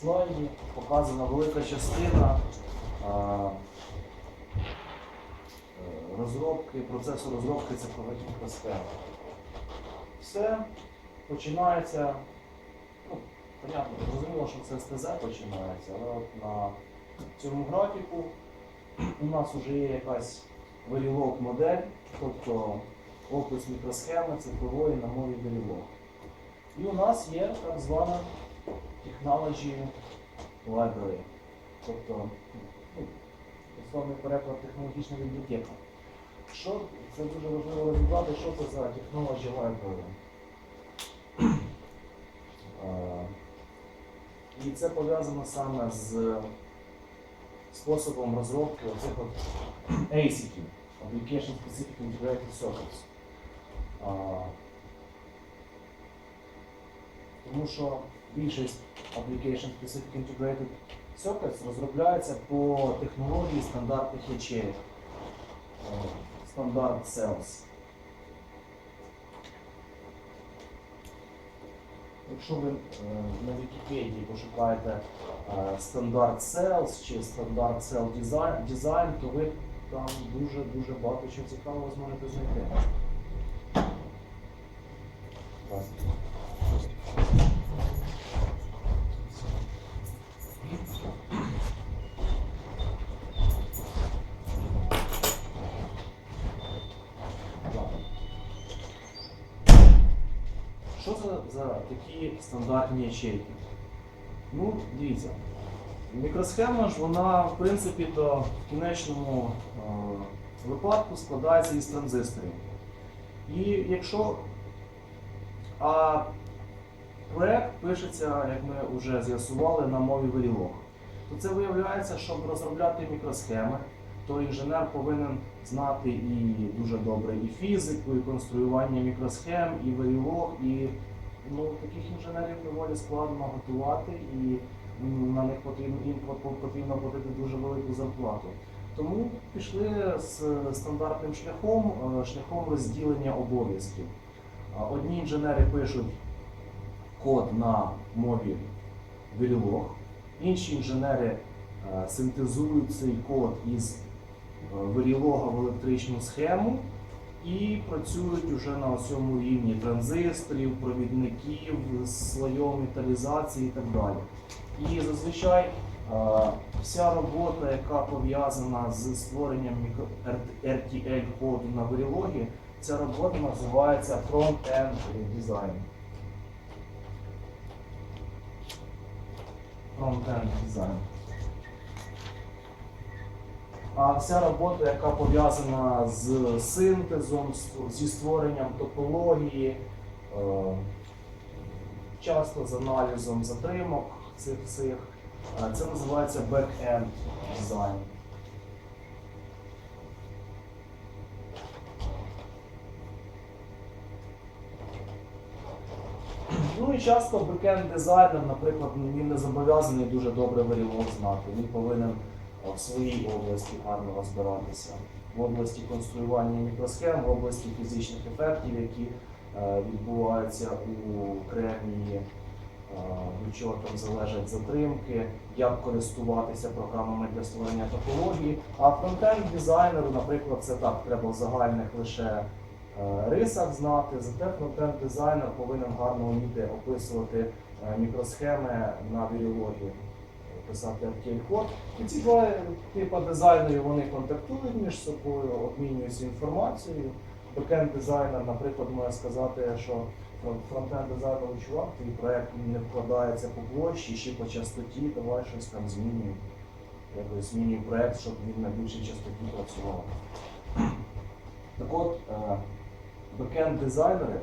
слайді показана велика частина е, розробки, процесу розробки цифрових мікросхем. Все починається, ну, понятно, зрозуміло, що це з ТЗ починається, але от на цьому графіку у нас вже є якась Verilog модель, тобто опис мікросхеми цифрової на мові Verilog. І у нас є так звана Technology Library, тобто ну, основний переклад технологічна бібліотека. Що це дуже важливо розібрати, що це за Technology Library. І це пов'язано саме з способом розробки оцих ASIC, Application Specific Integrated Circuits. Тому що більшість Application Specific Integrated Circuits розробляється по технології стандартних ячеїв. Стандарт Cells. Якщо ви е, на Вікіпедії пошукаєте е, стандарт Cells чи стандарт Cell Design, то ви там дуже-дуже багато чого цікавого зможете знайти. Що за, за такі стандартні ячейки? Ну, дивіться, мікросхема ж вона, в принципі, то в кінечному е, випадку складається із транзисторів. І якщо а проект пишеться, як ми вже з'ясували, на мові Verilog, то це виявляється, щоб розробляти мікросхеми, то інженер повинен знати і дуже добре і фізику, і конструювання мікросхем, і Verilog, і ну, таких інженерів доволі складно готувати, і на них потрібно, їм потрібно платити дуже велику зарплату. Тому пішли з стандартним шляхом, е, шляхом розділення обов'язків. Одні інженери пишуть код на мові Verilog, інші інженери е, синтезують цей код із е, в електричну схему і працюють вже на цьому рівні транзисторів, провідників, слоєм металізації і так далі. І зазвичай вся робота, яка пов'язана з створенням RTL коду на Verilog, ця робота називається Front-End Design. Front-End Design. А вся робота, яка пов'язана з синтезом, зі створенням топології, е, часто з аналізом затримок цих всіх, е, це називається back-end design. Ну і часто бекенд дизайнер, наприклад, він не зобов'язаний дуже добре Verilog знати. Він повинен в своїй області гарно розбиратися. В області конструювання мікросхем, в області фізичних ефектів, які е, відбуваються у кремнії, е, від чого там залежать затримки, як користуватися програмами для створення топології. А фронтенд дизайнеру, наприклад, це так, треба в загальних лише е, рисах знати, зате фронтенд дизайнер повинен гарно вміти описувати мікросхеми на вірілогі, писати RTL-код. І ці два типи дизайнерів вони контактують між собою, обмінюються інформацією. Бекенд дизайнер, наприклад, може сказати, що фронтенд дизайнер чувак, твій проект не вкладається по площі, ще по частоті, давай щось там змінюй. Якось змінюй проект, щоб він на більшій частоті працював. Так от, е, бекенд-дизайнери,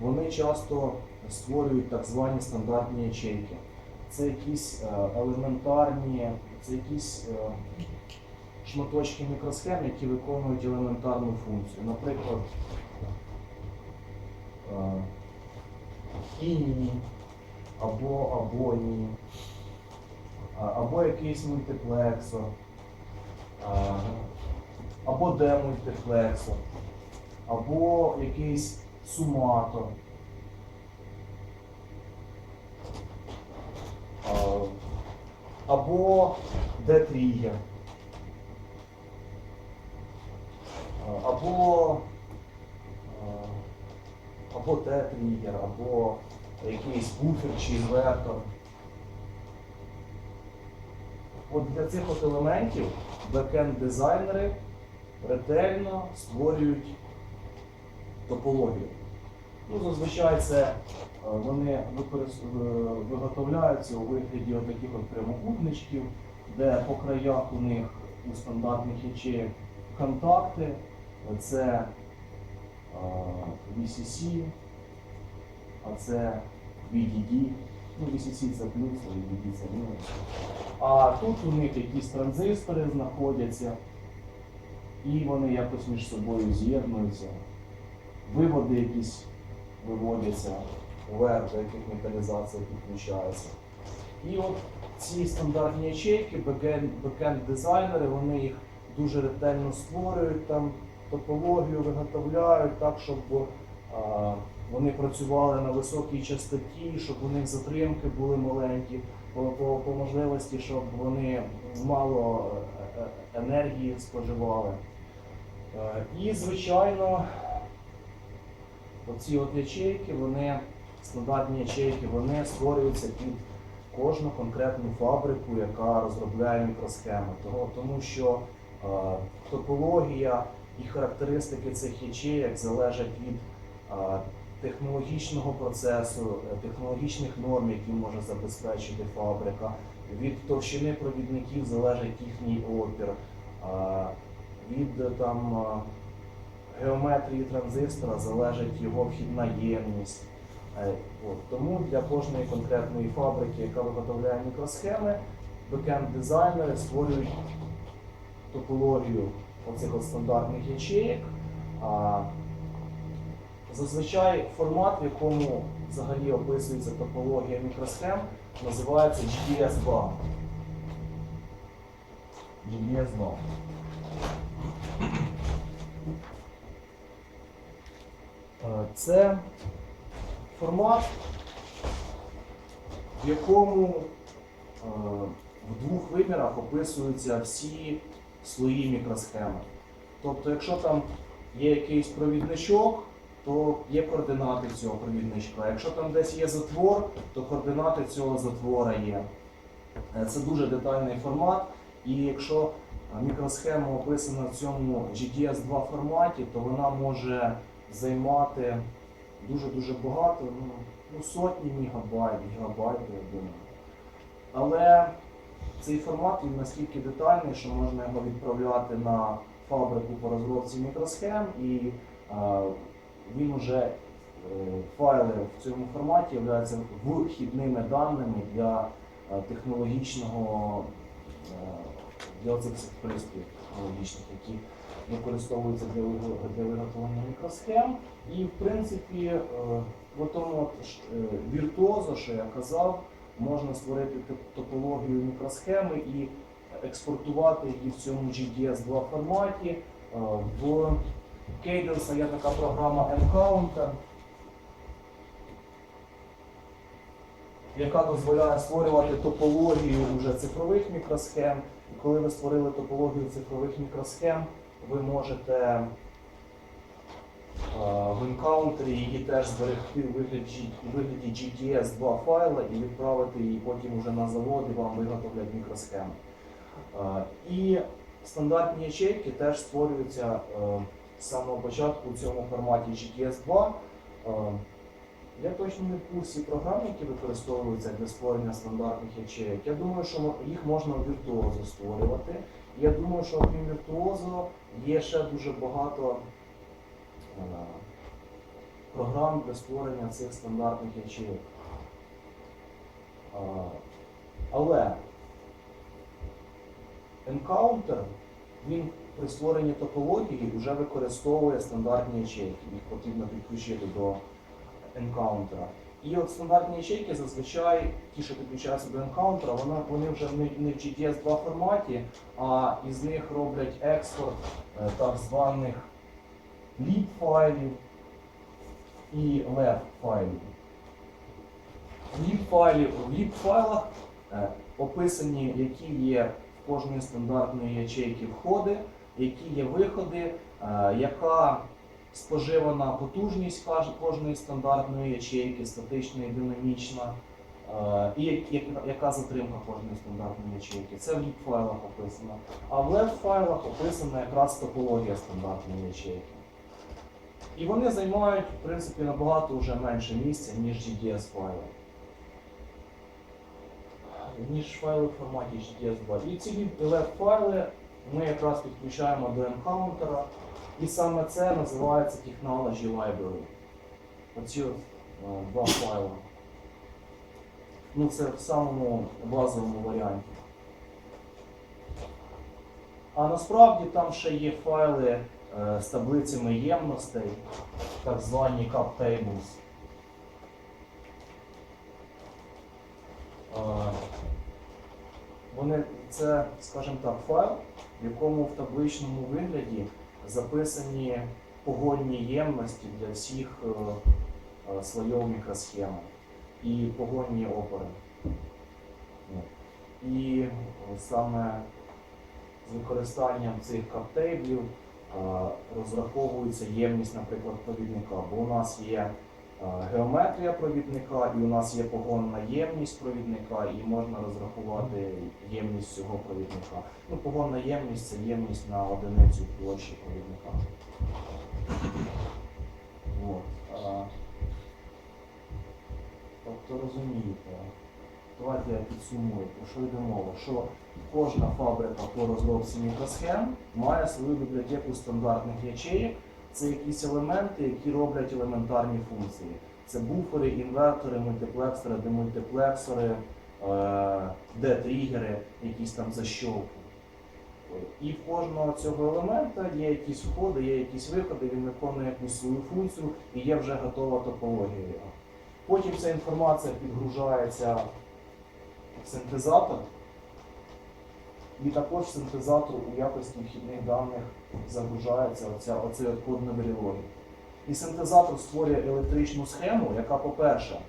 вони часто створюють так звані стандартні ячейки. Це якісь е, елементарні, це якісь е, шматочки мікросхем, які виконують елементарну функцію. Наприклад, е, іній або абоній, а- або якийсь мультиплексор, а, або демультиплексор, або якийсь суматор. А, або D-тригер. Е, Або, або Т-тригер, або якийсь буфер чи інвертор. От для цих от елементів бекенд-дизайнери ретельно створюють топологію. Ну, зазвичай це е, вони е, виготовляються у вигляді таких прямокутничків, де по краях у них у стандартних ячеїв контакти, це е, VCC, а це VDD. Ну, VCC це плюс, а VDD це мінус. А тут у них якісь транзистори знаходяться, і вони якось між собою з'єднуються. Виводи якісь виводяться вверх, до яких металізація підключається. І от ці стандартні ячейки, бекенд- бекенд-дизайнери, вони їх дуже ретельно створюють, там топологію виготовляють так, щоб а, вони працювали на високій частоті, щоб у них затримки були маленькі, по, по, по можливості, щоб вони мало е, е, енергії споживали. Е, І, звичайно, оці от ячейки, вони, стандартні ячейки, вони створюються під кожну конкретну фабрику, яка розробляє мікросхеми. Тому що е, топологія і характеристики цих ячеїк залежать від е, технологічного процесу, е, технологічних норм, які може забезпечити фабрика. Від товщини провідників залежить їхній опір, е, від там е, геометрії транзистора залежить його вхідна ємність. Е, От. Тому для кожної конкретної фабрики, яка виготовляє мікросхеми, бекенд-дизайнери створюють топологію оцих от стандартних ячеїк. А, Зазвичай формат, в якому взагалі описується топологія мікросхем, називається GDS2. GDS2. Е, Це формат, в якому е, в двох вимірах описуються всі слої мікросхеми. Тобто, якщо там є якийсь провідничок, то є координати цього провідничка. Якщо там десь є затвор, то координати цього затвора є. Е, Це дуже детальний формат. І якщо мікросхема описана в цьому GDS2 форматі, то вона може займати дуже-дуже багато, ну, ну сотні мегабайт, гігабайт, я думаю. Але цей формат він настільки детальний, що можна його відправляти на фабрику по розробці мікросхем, і е, він уже е, файли в цьому форматі являються вхідними даними для е, технологічного е, для цих пристроїв технологічних, які використовуються для, виготовлення мікросхем. І в принципі, е, в тому е, віртуозо, що я казав, можна створити топологію мікросхеми і експортувати її в цьому GDS2 форматі. Е, В Cadence є така програма Encounter, яка дозволяє створювати топологію уже цифрових мікросхем. І коли ви створили топологію цифрових мікросхем, ви можете е, в Encounter її теж зберегти у вигляді, вигляді GDS2 файла і відправити її потім уже на завод і вам виготовлять мікросхеми. Е, І стандартні ячейки теж створюються е, з самого початку у цьому форматі GTS2. Е, Я точно не в курсі програм, які використовуються для створення стандартних ячеїк. Я думаю, що їх можна віртуозо створювати. Я думаю, що окрім віртуозо є ще дуже багато е, програм для створення цих стандартних ячеїк. Е, Але Encounter, він при створенні топології вже використовує стандартні ячейки. Їх потрібно підключити до Encounter. І от стандартні ячейки зазвичай, ті, що підключаються до Encounter, вони, вони вже не, в GDS2 форматі, а із них роблять експорт е, так званих lib файлів і lab файлів. В lib файлах е, описані, які є в кожної стандартної ячейки входи, які є виходи, е, яка споживана потужність кожної стандартної ячейки, статична і динамічна, е, і як- як- яка затримка кожної стандартної ячейки. Це в ліп-файлах описано. А в лев-файлах описана якраз топологія стандартної ячейки. І вони займають, в принципі, набагато вже менше місця, ніж GDS файли. Ніж файли в форматі GDS 2. І ці left файли ми якраз підключаємо до енкаунтера. І саме це називається Technology Library. Оці от, е, два файли. Ну, це в самому базовому варіанті. А насправді там ще є файли е, з таблицями ємностей, так звані cup tables. Е, Вони, це, скажімо так, файл, в якому в табличному вигляді записані погодні ємності для всіх е, е, слоїв мікросхеми і погодні опори. І е, саме з використанням цих каптейблів розраховується ємність, наприклад, провідника. Бо у нас є геометрія провідника, і у нас є погонна ємність провідника, і можна розрахувати ємність цього провідника. Ну, погонна ємність це ємність на одиницю площі провідника. От. Тобто розумієте, давайте я підсумую, про що йде мова, що кожна фабрика по розробці мікросхем має свою бібліотеку стандартних ячеїв. Це якісь елементи, які роблять елементарні функції. Це буфери, інвертори, мультиплексори, демультиплексори, е, де-тригери, якісь там защолки. І в кожного цього елемента є якісь входи, є якісь виходи, він виконує якусь свою функцію і є вже готова топологія. Потім ця інформація підгружається в синтезатор, і також синтезатор у якості вхідних даних загружається оця, оцей от код на варіологі. І синтезатор створює електричну схему, яка, по-перше, е,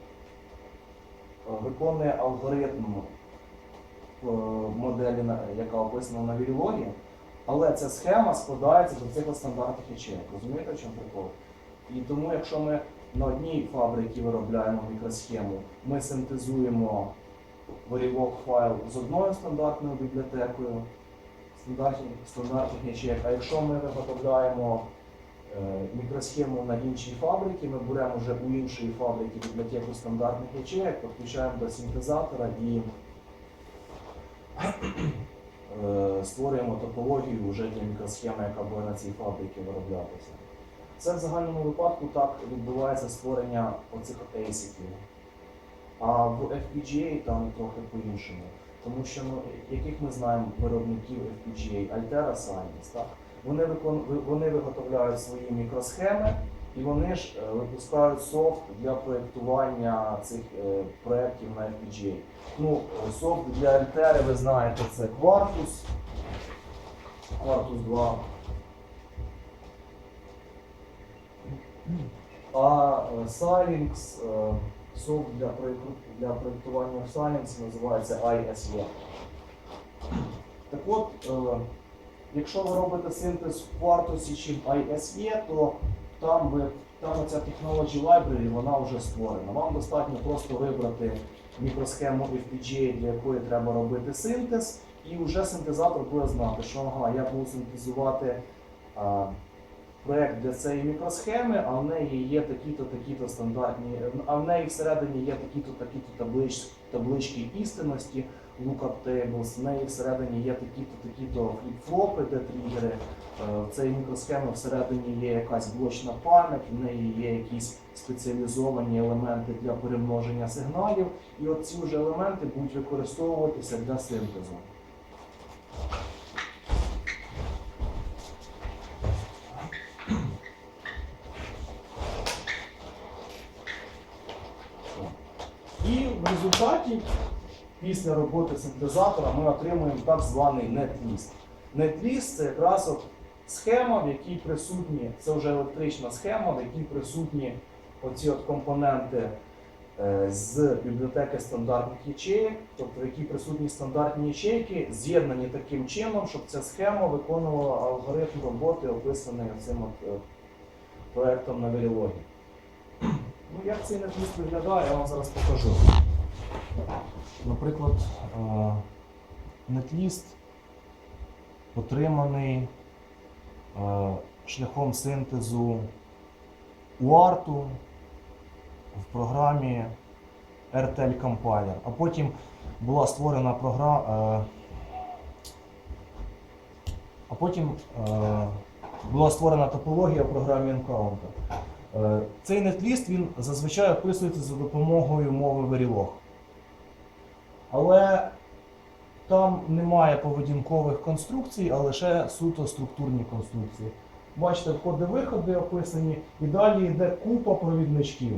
виконує алгоритм е, моделі, яка описана на вірілогі, але ця схема складається до цих стандартних ячеїв. Розумієте, в чому прикол? І тому, якщо ми на одній фабриці виробляємо мікросхему, ми синтезуємо варівок файл з одною стандартною бібліотекою стандартних, стандартних ячеїв. А якщо ми виготовляємо е, мікросхему на іншій фабриці, ми беремо вже у іншої фабрики бібліотеку стандартних ячеїв, підключаємо до синтезатора і е, створюємо топологію вже для мікросхеми, яка буде на цій фабриці вироблятися. Це в загальному випадку так відбувається створення оцих ASIC. А в FPGA там трохи по-іншому. Тому що ну, яких ми знаємо виробників FPGA, Altera Science, так? Вони, викон... вони виготовляють свої мікросхеми і вони ж е, випускають софт для проєктування цих е, проєктів на FPGA. Ну, софт для Altera, ви знаєте, це Quartus, Quartus 2. А е, Е, для, для проєктування в Xilinx називається ISE. Так от, е, якщо ви робите синтез в Quartus чи в ISE, то там, ви, там ця Technology Library вона вже створена. Вам достатньо просто вибрати мікросхему FPGA, для якої треба робити синтез, і вже синтезатор буде знати, що ага, я буду синтезувати а, проект для цієї мікросхеми, а в неї є такі-то, такі-то стандартні, а в неї всередині є такі-то, такі-то таблич, таблички істинності, lookup tables, в неї всередині є такі-то, такі-то фліп-флопи, де тригери. Е, В цій мікросхемі всередині є якась блочна пам'ять, в неї є якісь спеціалізовані елементи для перемноження сигналів, і от ці вже елементи будуть використовуватися для синтезу. І в результаті, після роботи синтезатора, ми отримуємо так званий нетліст. Нетліст це якраз от схема, в якій присутні, це вже електрична схема, в якій присутні оці от компоненти е, з бібліотеки стандартних ячеїк, тобто в якій присутні стандартні ячейки, з'єднані таким чином, щоб ця схема виконувала алгоритм роботи, описаний цим от, е, проектом на Verilog. Ну, як цей нетліст виглядає, я вам зараз покажу. Наприклад, е, нетліст отриманий е, шляхом синтезу UART в програмі RTL Compiler. А потім була створена програма. А потім е, була створена топологія в програмі Encounter. Е, Цей нетліст він зазвичай описується за допомогою мови Verilog. Але там немає поведінкових конструкцій, а лише суто структурні конструкції. Бачите, входи-виходи описані, і далі йде купа провідничків.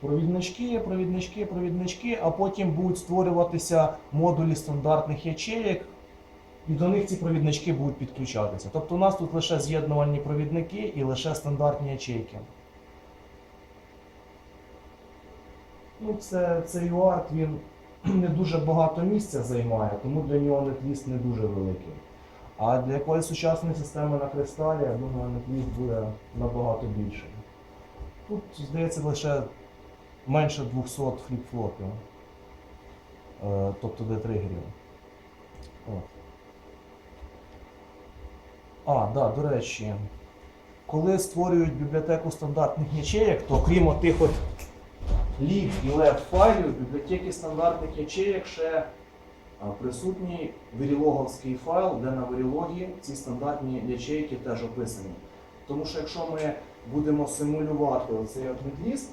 Провіднички, провіднички, провіднички, а потім будуть створюватися модулі стандартних ячеїк, і до них ці провіднички будуть підключатися. Тобто у нас тут лише з'єднувальні провідники і лише стандартні ячейки. Ну, це, цей UART, він не дуже багато місця займає, тому для нього нетліст не дуже великий. А для якоїсь сучасної системи на кристалі, я думаю, нетліст буде набагато більший. Тут, здається, лише менше 200 фліп-флопів, е, тобто детригерів. От. А, да, до речі, коли створюють бібліотеку стандартних ячеїк, то крім отих от lib і left файлів, бібліотеки стандартних ячеїк ще присутній вирілоговський файл, де на вирілогі ці стандартні ячейки теж описані. Тому що якщо ми будемо симулювати оцей от нетліст,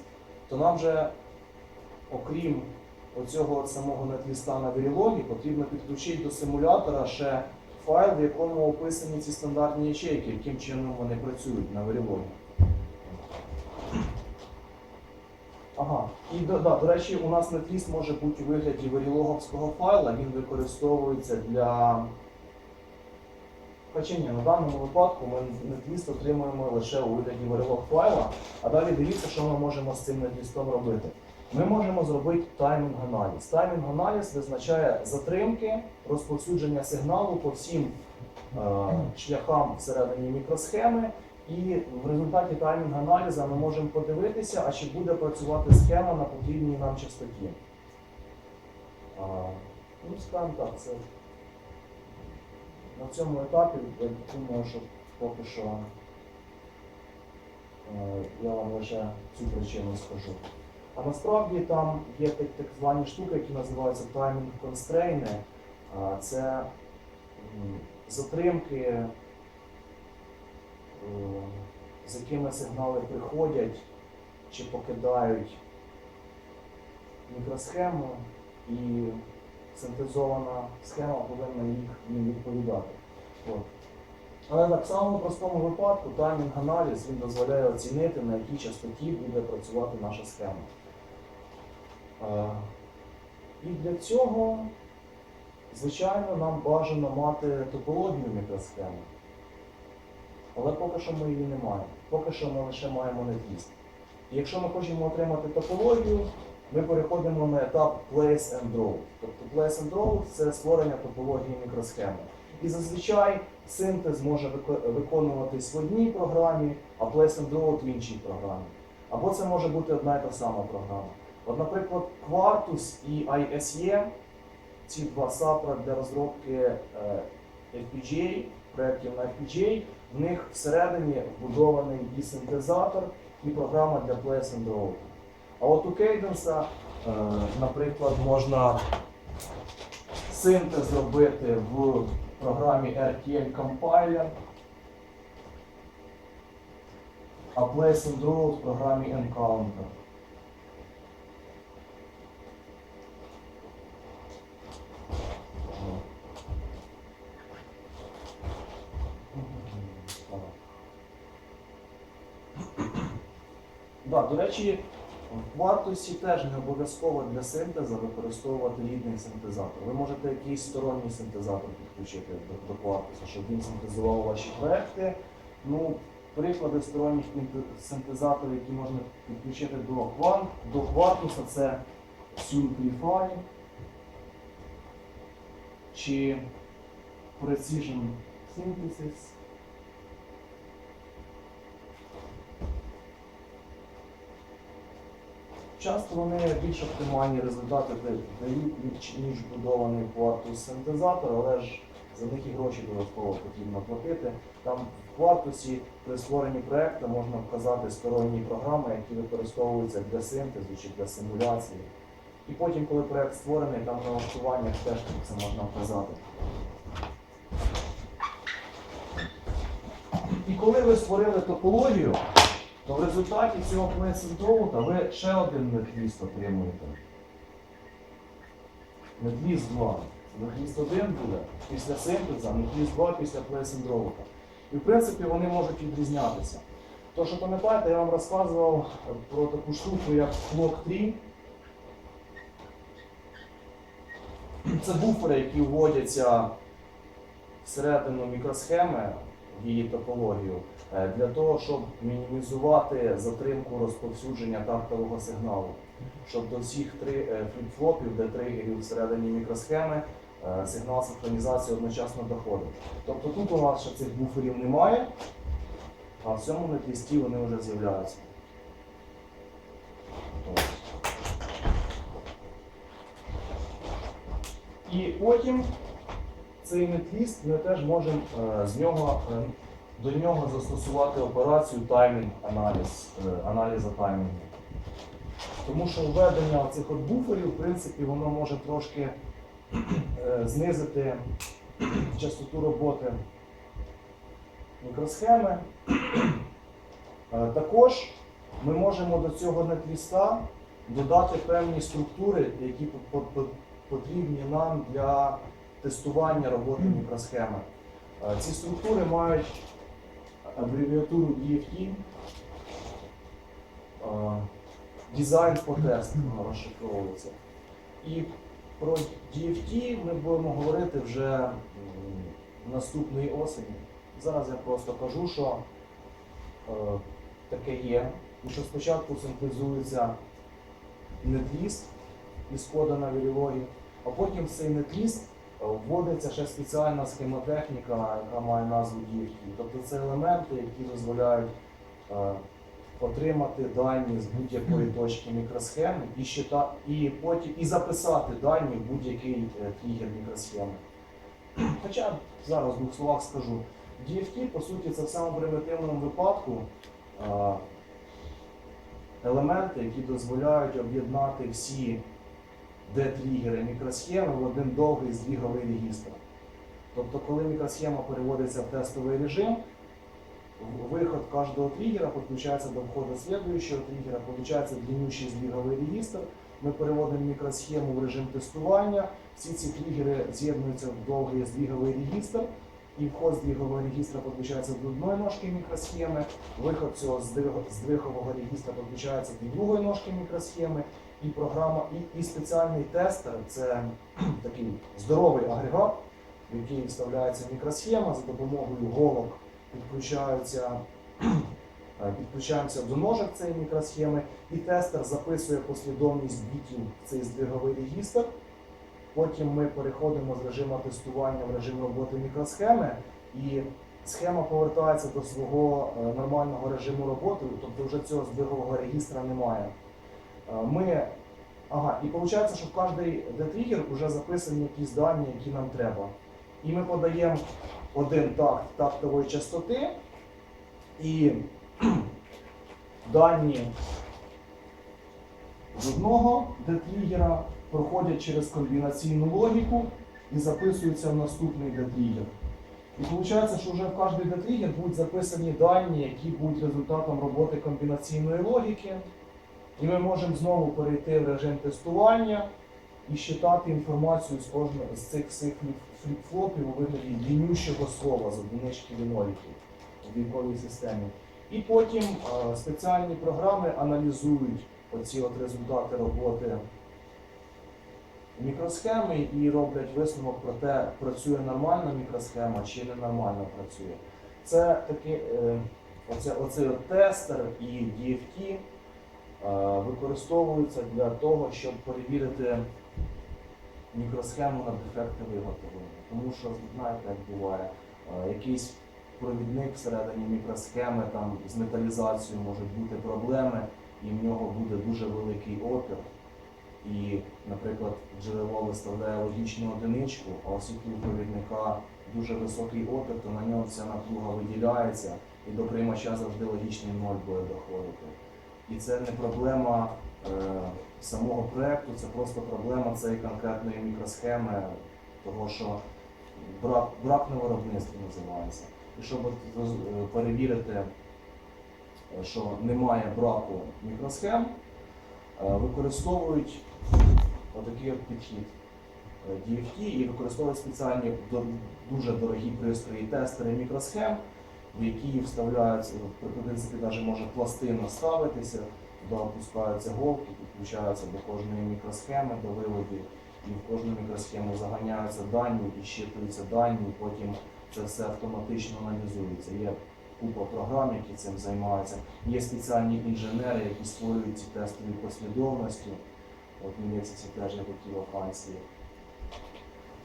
то нам вже, окрім оцього самого нетліста на вирілогі, потрібно підключити до симулятора ще файл, в якому описані ці стандартні ячейки, яким чином вони працюють на вирілогі. Ага, і до, да, до речі, у нас нетліст може бути у вигляді варілоговського файла, він використовується для. Хоча на даному випадку ми нетліст отримуємо лише у вигляді варілог файла, а далі дивіться, що ми можемо з цим нетлістом робити. Ми можемо зробити таймінг-аналіз. Таймінг-аналіз визначає затримки розповсюдження сигналу по всім е, шляхам всередині мікросхеми. І в результаті таймінг-аналізу ми можемо подивитися, а чи буде працювати схема на потрібній нам частоті. А, ну, скажімо так, це на цьому етапі я думаю, що поки що е, я вам лише цю причину скажу. А насправді там є так, так звані штуки, які називаються constraint. А, Це затримки з якими сигнали приходять чи покидають мікросхему, і синтезована схема повинна їх їм відповідати. От. Але так само в простому випадку таймінг-аналіз він дозволяє оцінити, на якій частоті буде працювати наша схема. Е, І для цього, звичайно, нам бажано мати топологію мікросхеми. Але поки що ми її не маємо. Поки що ми лише маємо нетліст. І якщо ми хочемо отримати топологію, ми переходимо на етап Place and Draw. Тобто Place and Draw це створення топології мікросхеми. І зазвичай синтез може виконуватись в одній програмі, а Place and Draw в іншій програмі. Або це може бути одна і та сама програма. От, наприклад, Quartus і ISE, ці два сапра для розробки е, FPGA, проєктів на FPGA, в них всередині вбудований і синтезатор, і програма для Place and Draw. А от у Cadence, е, наприклад, можна синтез зробити в програмі RTL Compiler, а Place and Draw в програмі Encounter. Да, до речі, в Quartus теж не обов'язково для синтезу використовувати рідний синтезатор. Ви можете якийсь сторонній синтезатор підключити до, Quartus, щоб він синтезував ваші проекти. Ну, Приклади сторонніх синтезаторів, які можна підключити до Quartus, це Simplify чи Precision Synthesis. Часто вони більш оптимальні результати дають, ніж- будований Quartus синтезатор, але ж за них і гроші додатково потрібно платити. Там в Квартусі при створенні проекту можна вказати сторонні програми, які використовуються для синтезу чи для симуляції. І потім, коли проект створений, там на налаштуваннях теж це можна вказати. І коли ви створили топологію, то в результаті цього плейсендроута ви ще один нетліст отримуєте. Нетліст 2. Нетліст 1 буде після синтеза, нетліст 2 після плейсендроута. І в принципі вони можуть відрізнятися. То, що пам'ятаєте, я вам розказував про таку штуку, як Clock 3. Це буфери, які вводяться всередину мікросхеми топологію е, для того, щоб мінімізувати затримку розповсюдження тактового сигналу. Щоб до всіх три е, фліп-флопів, де тригерів всередині мікросхеми, е, сигнал синхронізації одночасно доходить. Тобто тут у нас ще цих буферів немає, а в цьому нетлісті вони вже з'являються. І потім цей нетліст ми теж можемо е, з нього, е, до нього застосувати операцію таймінг аналіз, е, аналіза таймінгу. Тому що введення цих от буферів, в принципі, воно може трошки знизити частоту роботи мікросхеми. Також ми можемо до цього нетліста додати певні структури, які по- по- потрібні нам для тестування роботи мікросхеми. Е, Ці структури мають абревіатуру DFT. е, Design for розшифровується. І про DFT ми будемо говорити вже м, наступної осені. Зараз я просто кажу, що е, таке є. І що спочатку синтезується нетліст із кода на вірілогі, а потім цей нетліст вводиться ще спеціальна схемотехніка, яка має назву DFT. Тобто це елементи, які дозволяють е, отримати дані з будь-якої точки мікросхеми і, щита, і, потім, і записати дані в будь-який е, тригер мікросхеми. Хоча зараз в двох словах скажу, DFT, по суті, це в самому примітивному випадку е, елементи, які дозволяють об'єднати всі D-тригери мікросхеми в один довгий здвіговий регістр. Тобто, коли мікросхема переводиться в тестовий режим, в- выход каждого триггера подключается до входа следующего триггера, получается длиннющий сдвиговий регістр. Ми переводимо мікросхему в режим тестування. Всі ці тригери з'єднуються в довгий здвіговий регістр. І вход здвігового регістра підключається до одної ножки мікросхеми, виход цього здвигового регістра підключається до другої ножки мікросхеми, і програма, і, і спеціальний тестер це такий здоровий агрегат, в який вставляється мікросхема за допомогою голок підключаються, е, підключаємося до ножок цієї мікросхеми, і тестер записує послідовність бітів в цей здвиговий регістр. Потім ми переходимо з режиму тестування в режим роботи мікросхеми, і схема повертається до свого е, нормального режиму роботи, тобто вже цього здвигового регістра немає. Е, Ми, ага, і виходить, що в кожний детригер вже записані якісь дані, які нам треба. І ми подаємо один такт тактової частоти, і дані з одного детригера проходять через комбінаційну логіку і записуються в наступний детригер. І виходить, що вже в кожний детригер будуть записані дані, які будуть результатом роботи комбінаційної логіки. І ми можемо знову перейти в режим тестування і считати інформацію з кожного з цих всіх фліп- фліп-флопів у вигляді длиннющого слова з одинички ліноліків в віковій системі. І потім е, спеціальні програми аналізують оці от результати роботи мікросхеми і роблять висновок про те, працює нормальна мікросхема чи ненормально працює. Це таки е, оце, оцей от тестер і DFT використовуються для того, щоб перевірити мікросхему на дефекти виготовлення. Тому що, знаєте, як буває, е, якийсь провідник всередині мікросхеми там, з металізацією можуть бути проблеми, і в нього буде дуже великий опір. І, наприклад, джерело виставляє логічну одиничку, а оскільки у провідника дуже високий опір, то на нього вся напруга виділяється, і до приймача завжди логічний ноль буде доходити. І це не проблема е, самого проекту, це просто проблема цієї конкретної мікросхеми, того що брак, брак на виробництві називається. І щоб е, перевірити, е, що немає браку мікросхем, е, використовують отакий от підхід DFT і використовують спеціальні дуже дорогі пристрої тестери мікросхем, в які вставляються, в принципі, навіть може пластина ставитися, туди опускаються голки, підключаються до кожної мікросхеми, до виводів, і в кожну мікросхему заганяються дані і щитуються дані, і потім це все автоматично аналізується. Є купа програм, які цим займаються. Є спеціальні інженери, які створюють ці тестові послідовності. От в Німецьці теж є такі вакансії.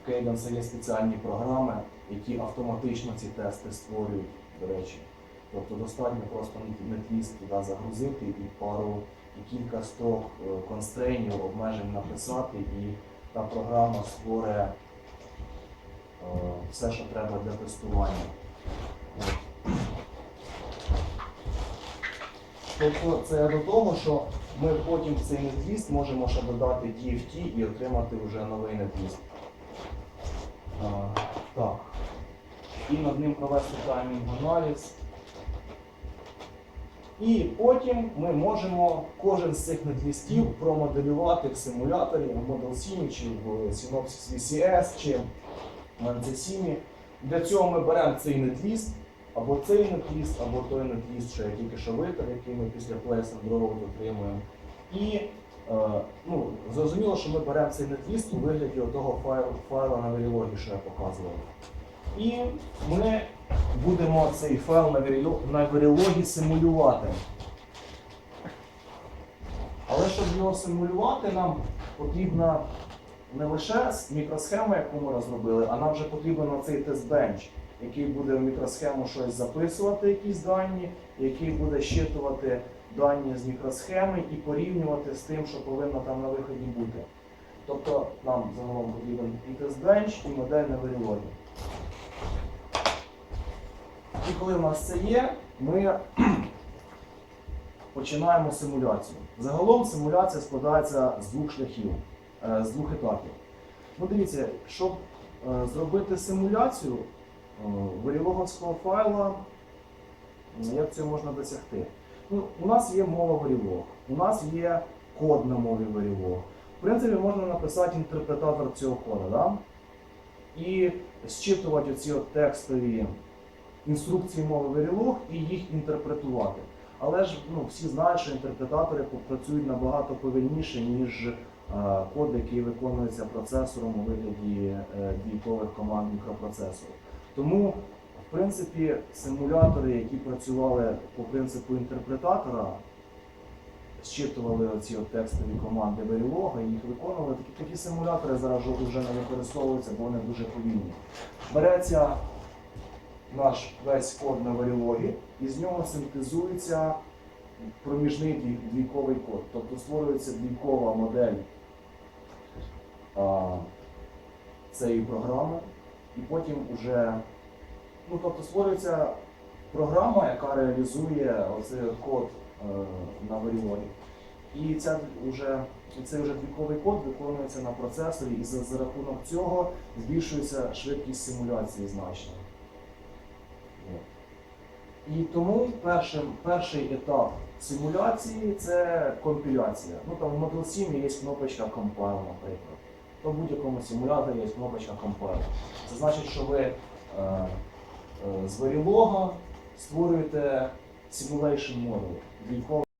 В Cadence є спеціальні програми, які автоматично ці тести створюють, до речі. Тобто достатньо просто нетліст туди загрузити і пару і кілька строк е, констрейнів, обмежень написати, і та програма створює е, все, що треба для тестування. Тобто це до того, що ми потім в цей нетліст можемо ще додати DFT і отримати вже новий нетліст. Так. І над ним провести таймінг-аналіз. І потім ми можемо кожен з цих нетлістів промоделювати в симуляторі в Model Sim, чи в Synopsys VCS, чи в Manzesimi. Для цього ми беремо цей нетліст, або цей нетліст, або той нетліст, що я тільки що витер, який ми після and Road отримуємо. І е, ну, зрозуміло, що ми беремо цей нетліст у вигляді того файлу, файла на Verilog, що я показував. І ми будемо цей файл на Verilog- симулювати. Але щоб його симулювати, нам потрібна не лише мікросхема, яку ми розробили, а нам вже потрібен цей тест-бенч, який буде в мікросхему щось записувати, якісь дані, який буде щитувати дані з мікросхеми і порівнювати з тим, що повинно там на виході бути. Тобто нам загалом потрібен і тест-бенч, і модель на Verilog. І коли в нас це є, ми починаємо симуляцію. Загалом симуляція складається з двох шляхів, е, з двох етапів. Ну, дивіться, щоб е, зробити симуляцію е, варілоговського файла, як цього можна досягти? Ну, у нас є мова Verilog, у нас є код на мові Verilog. В принципі, можна написати інтерпретатор цього кода, да? і зчитувати оці от текстові інструкції мови Verilog і їх інтерпретувати. Але ж ну, всі знають, що інтерпретатори працюють набагато повільніше, ніж е, код, який виконується процесором у вигляді е, двійкових команд мікропроцесору. Тому, в принципі, симулятори, які працювали по принципу інтерпретатора, зчитували оці от текстові команди Verilog і їх виконували. Такі, такі симулятори зараз вже не використовуються, бо вони дуже повільні. Береться наш весь код на Verilog, і з нього синтезується проміжний двійковий код. Тобто створюється двійкова модель а, цієї програми, і потім вже ну, тобто створюється програма, яка реалізує оцей код е, на Verilog. І ця вже, цей вже двійковий код виконується на процесорі, і за, за рахунок цього збільшується швидкість симуляції значно. І тому першим, перший етап симуляції це компіляція. Ну там в Model 7 є кнопочка Compile, наприклад. То в будь-якому симуляторі є кнопочка Compile. Це значить, що ви е, е, з Verilog створюєте simulation model,